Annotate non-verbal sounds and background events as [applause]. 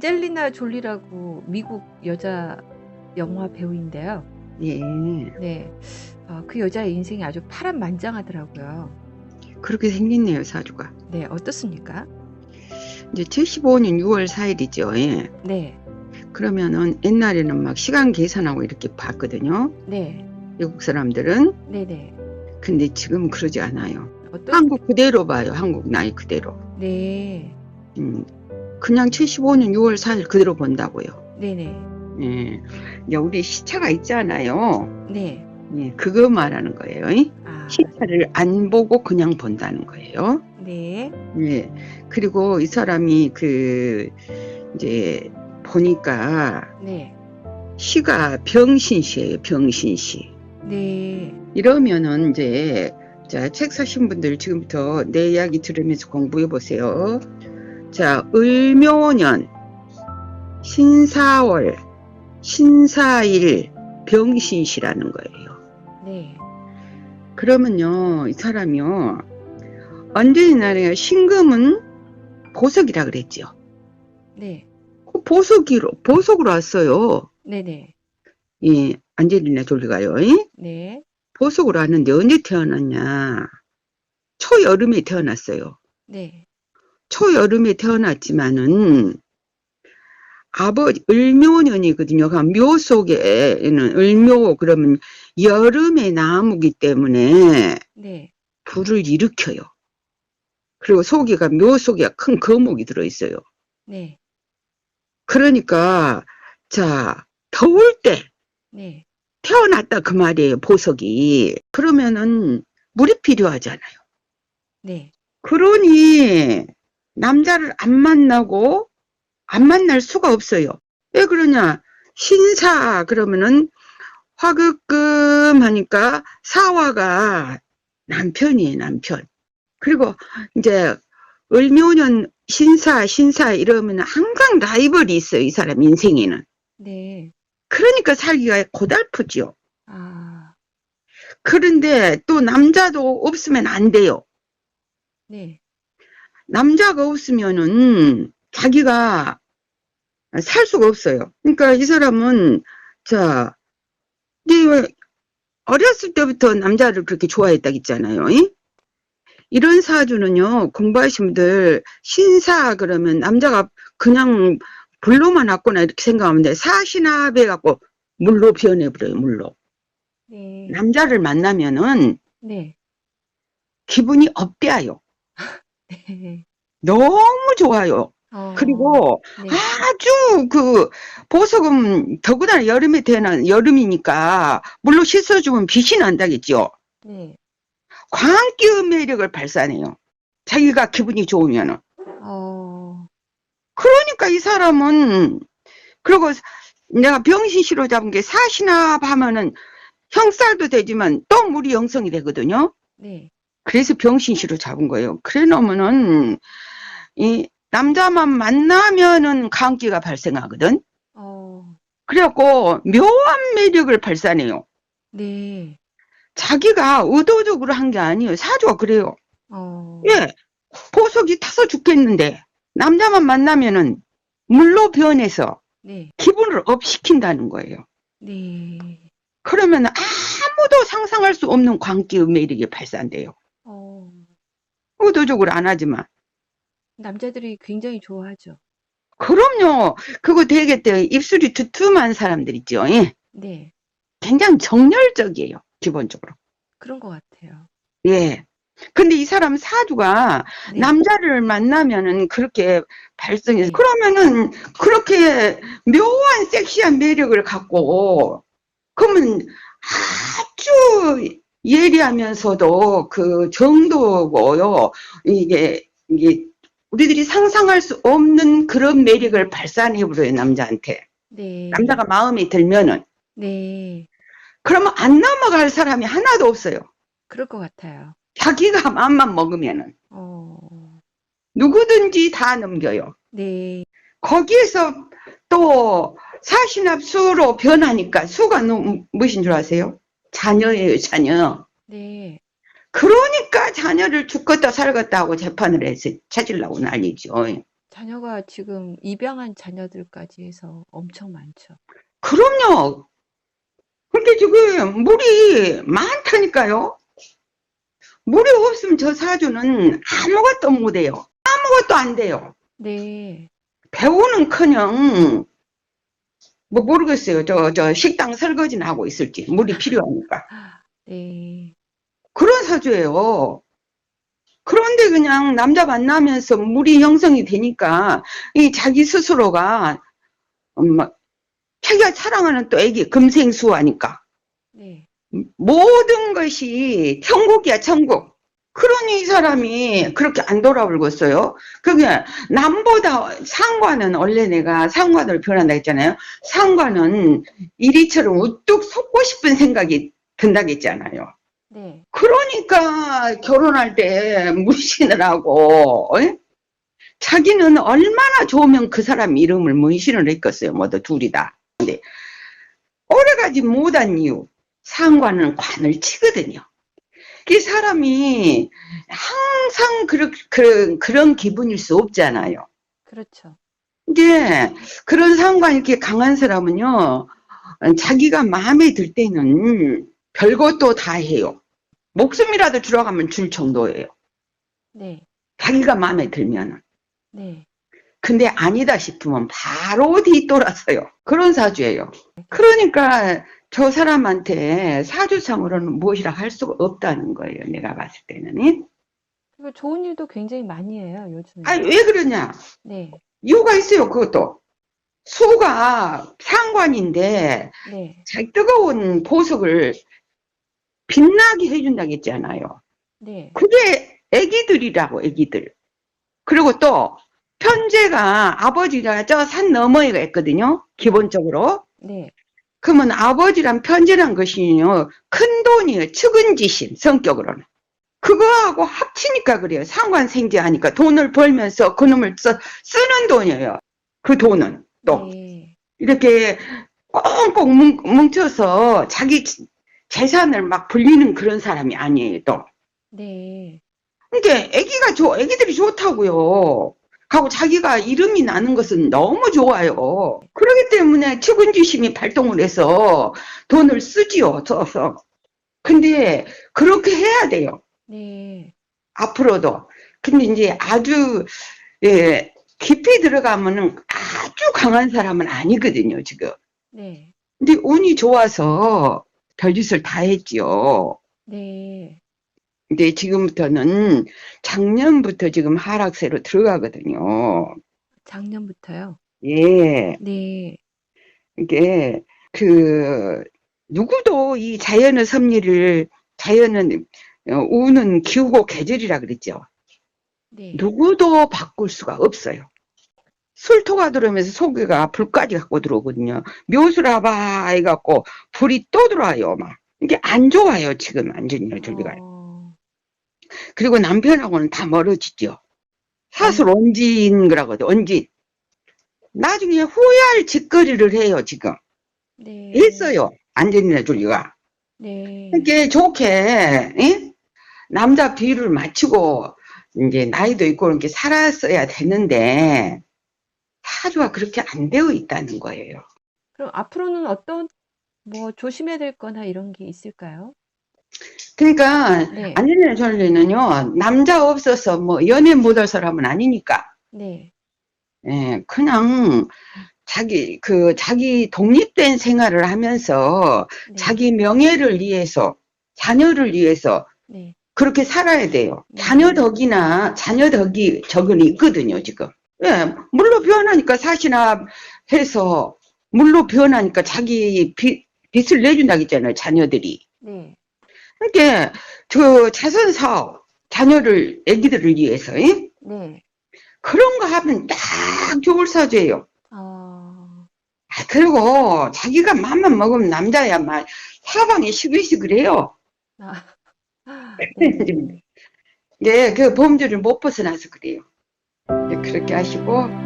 젤리나 졸리라고 미국 여자 영화 배우인데요. 예. 네. 어, 그 여자의 인생이 아주 파란만장하더라고요. 그렇게 생겼네요, 사주가. 네, 어떻습니까? 이제 75년 6월 4일이죠. 예. 네, 그러면은 옛날에는 막 시간 계산하고 이렇게 봤거든요. 네, 외국 사람들은. 네, 네. 근데 지금 그러지 않아요. 어떤? 한국 그대로 봐요. 한국 나이 그대로. 네, 음, 그냥 75년 6월 4일 그대로 본다고요. 네, 네, 예. 이제 우리 시차가 있잖아요. 네. 예, 그거 말하는 거예요. 이? 아, 시차를 안 보고 그냥 본다는 거예요. 네, 예. 그리고 이 사람이 그 이제 보니까 네, 시가 병신시예요. 병신시. 네, 이러면은 이제 자, 책 사신 분들 지금부터 내 이야기 들으면서 공부해 보세요. 자, 을묘년, 신사월, 신사일, 병신시라는 거예요. 네, 그러면요, 이 사람이요, 완전히 나래요. 신금은 보석이라 그랬죠. 네, 그 보석이로, 보석으로 왔어요. 네, 네, 이 안젤리나 졸리가요. 이? 네, 보석으로 왔는데 언제 태어났냐? 초여름에 태어났어요. 네, 초여름에 태어났지만은 아버지 을묘년이거든요. 그묘 속에는 을묘 그러면 여름의 나무기 때문에 네, 불을 일으켜요. 그리고 속에가 묘 속에 큰 거목이 들어 있어요. 네, 그러니까 자 더울 때 네, 태어났다 그 말이에요. 보석이 그러면은 물이 필요하잖아요. 네, 그러니 남자를 안 만나고 안 만날 수가 없어요. 왜 그러냐? 신사 그러면은 화급금 하니까 사화가 남편이에요, 남편. 그리고 이제 을묘년 신사 신사 이러면 항상 라이벌이 있어요, 이 사람 인생에는. 네. 그러니까 살기가 고달프지요. 아, 그런데 또 남자도 없으면 안 돼요. 네, 남자가 없으면은 자기가 살 수가 없어요. 그러니까 이 사람은 자, 네왜 어렸을 때부터 남자를 그렇게 좋아했다고 했잖아요. 이? 이런 사주는요, 공부하신 분들 신사 그러면 남자가 그냥 불로만 왔구나 이렇게 생각하면 돼. 사신합해 갖고 물로 변해 버려요, 물로. 네, 남자를 만나면은 네, 기분이 업돼요. 네. 너무 좋아요. 어, 그리고 네, 아주 그 보석은 더구나 여름에 되는 여름이니까 물로 씻어주면 빛이 난다겠죠. 네, 광기의 매력을 발산해요. 자기가 기분이 좋으면은. 어, 그러니까 이 사람은 그리고 내가 병신시로 잡은 게 사신합 하면은 형살도 되지만 또 물이 영성이 되거든요. 네, 그래서 병신시로 잡은 거예요. 그래 놓으면은 이 남자만 만나면은 감기가 발생하거든. 어, 그래갖고 묘한 매력을 발산해요. 네, 자기가 의도적으로 한 게 아니에요. 사주가 그래요. 어, 예, 보석이 타서 죽겠는데 남자만 만나면은 물로 변해서 네, 기분을 업시킨다는 거예요. 네, 그러면 아무도 상상할 수 없는 광기의 매력이 발산돼요. 어, 의도적으로 안 하지만. 남자들이 굉장히 좋아하죠. 그럼요. 그거 되겠대요. 입술이 두툼한 사람들 있죠. 예. 네, 굉장히 정열적이에요. 기본적으로. 그런 것 같아요. 예. 근데 이 사람 사주가 네, 남자를 만나면은 그렇게 발성해서 네. 그러면은 그렇게 묘한 섹시한 매력을 갖고 그러면 아주 예리하면서도 그 정도고요. 이게 이게 우리들이 상상할 수 없는 그런 매력을 발산해 버려요 남자한테. 네, 남자가 마음에 들면은 네, 그러면 안 넘어갈 사람이 하나도 없어요. 그럴 것 같아요. 자기가 마음만 먹으면은 어, 누구든지 다 넘겨요. 네, 거기에서 또 사신합 수로 변하니까 수가 무엇인 줄 아세요? 자녀예요, 자녀. 네, 그러니까 자녀를 죽겠다 살겠다 하고 재판을 해서 찾으려고 난리죠. 자녀가 지금 입양한 자녀들까지 해서 엄청 많죠. 그럼요. 근데 지금 물이 많다니까요. 물이 없으면 저 사주는 아무것도 못해요. 아무것도 안 돼요. 네. 배우는 커녕 뭐 모르겠어요. 저 저 식당 설거지나 하고 있을지 물이 필요하니까 네. 그런 사주예요. 그런데 그냥 남자 만나면서 물이 형성이 되니까 이 자기 스스로가 막 자기가 사랑하는 또 애기 금생수하니까 네. 모든 것이 천국이야 천국. 그러니 이 사람이 그렇게 안 돌아올겠어요. 그게 남보다 상관은 원래 내가 상관으로 변한다 했잖아요. 상관은 이리처럼 우뚝 솟고 싶은 생각이 든다고 했잖아요. 네. 그러니까 결혼할 때 문신을 하고 어? 자기는 얼마나 좋으면 그 사람 이름을 문신을 했겠어요. 모두 둘이 다. 근데 오래가지 못한 이유 상관은 관을 치거든요. 그 사람이 항상 그런, 그런, 그런 기분일 수 없잖아요. 그렇죠. 이제 그런 상관이 이렇게 강한 사람은요, 자기가 마음에 들 때는 별것도 다 해요. 목숨이라도 줄어가면 줄 정도예요. 네. 자기가 마음에 들면은. 네. 근데 아니다 싶으면 바로 뒤돌아서요. 그런 사주예요. 그러니까 저 사람한테 사주상으로는 무엇이라 할 수가 없다는 거예요. 내가 봤을 때는. 그리고 좋은 일도 굉장히 많이 해요, 요즘에. 아니, 왜 그러냐? 네. 이유가 있어요, 그것도. 수가 상관인데, 네. 자 뜨거운 보석을 빛나게 해준다고 했잖아요. 네. 그게 애기들이라고, 애기들. 그리고 또, 편제가 아버지가 저 산 너머에가 있거든요. 기본적으로. 네. 그러면 아버지란 편제란 것이요. 큰 돈이에요. 측은지심, 성격으로는. 그거하고 합치니까 그래요. 상관생제하니까 돈을 벌면서 그놈을 써, 쓰는 돈이에요. 그 돈은 또. 네. 이렇게 꽁꽁 뭉, 뭉쳐서 자기 지- 재산을 막 불리는 그런 사람이 아니에요, 또. 네. 근데 애기가 좋, 애기들이 좋다고요. 하고 자기가 이름이 나는 것은 너무 좋아요. 그렇기 때문에 측은지심이 발동을 해서 돈을 쓰지요, 써서. 근데 그렇게 해야 돼요. 네. 앞으로도. 근데 이제 아주, 예, 깊이 들어가면은 아주 강한 사람은 아니거든요, 지금. 네. 근데 운이 좋아서 별짓을 다 했지요. 네. 근데 지금부터는 작년부터 지금 하락세로 들어가거든요. 작년부터요. 예. 네. 이게 그 누구도 이 자연의 섭리를 자연은 어, 우는 기후고 계절이라 그랬죠. 네. 누구도 바꿀 수가 없어요. 술토가 들어오면서 속에가 불까지 갖고 들어오거든요. 묘수라봐 해갖고 불이 또 들어와요. 막 이게 안 좋아요. 지금 완전히요. 저기가. 어, 그리고 남편하고는 다 멀어지죠. 사술 언진 그러거든. 언진. 나중에 후회할 짓거리를 해요. 지금 네. 했어요. 안전이나 줄리가. 네. 이게 좋게 예? 남자 비율을 맞추고 이제 나이도 있고 이렇게 살았어야 되는데 사주가 그렇게 안 되어 있다는 거예요. 그럼 앞으로는 어떤 뭐 조심해야 될 거나 이런 게 있을까요? 그러니까 네. 안전이나 줄리는요 남자 없어서 뭐 연애 못할 사람은 아니니까 네. 예, 그냥 자기 그 자기 독립된 생활을 하면서 네. 자기 명예를 위해서 자녀를 위해서 네. 그렇게 살아야 돼요. 네. 자녀 덕이나 자녀 덕이 적은 있거든요, 지금. 예, 물로 변하니까 사시나 해서 물로 변하니까 자기 빚, 빚을 내준다고 했잖아요, 자녀들이. 네. 그러니까 저 자선 사업, 자녀를, 애기들을 위해서, 예? 네. 그런 거 하면 딱 좋을 사주예요. 어, 아, 그리고 자기가 맘만 먹으면 남자야, 막 사방에 시글시글 해요. 아, [laughs] 네. 네, 그 범주를 못 벗어나서 그래요. 네, 그렇게 하시고,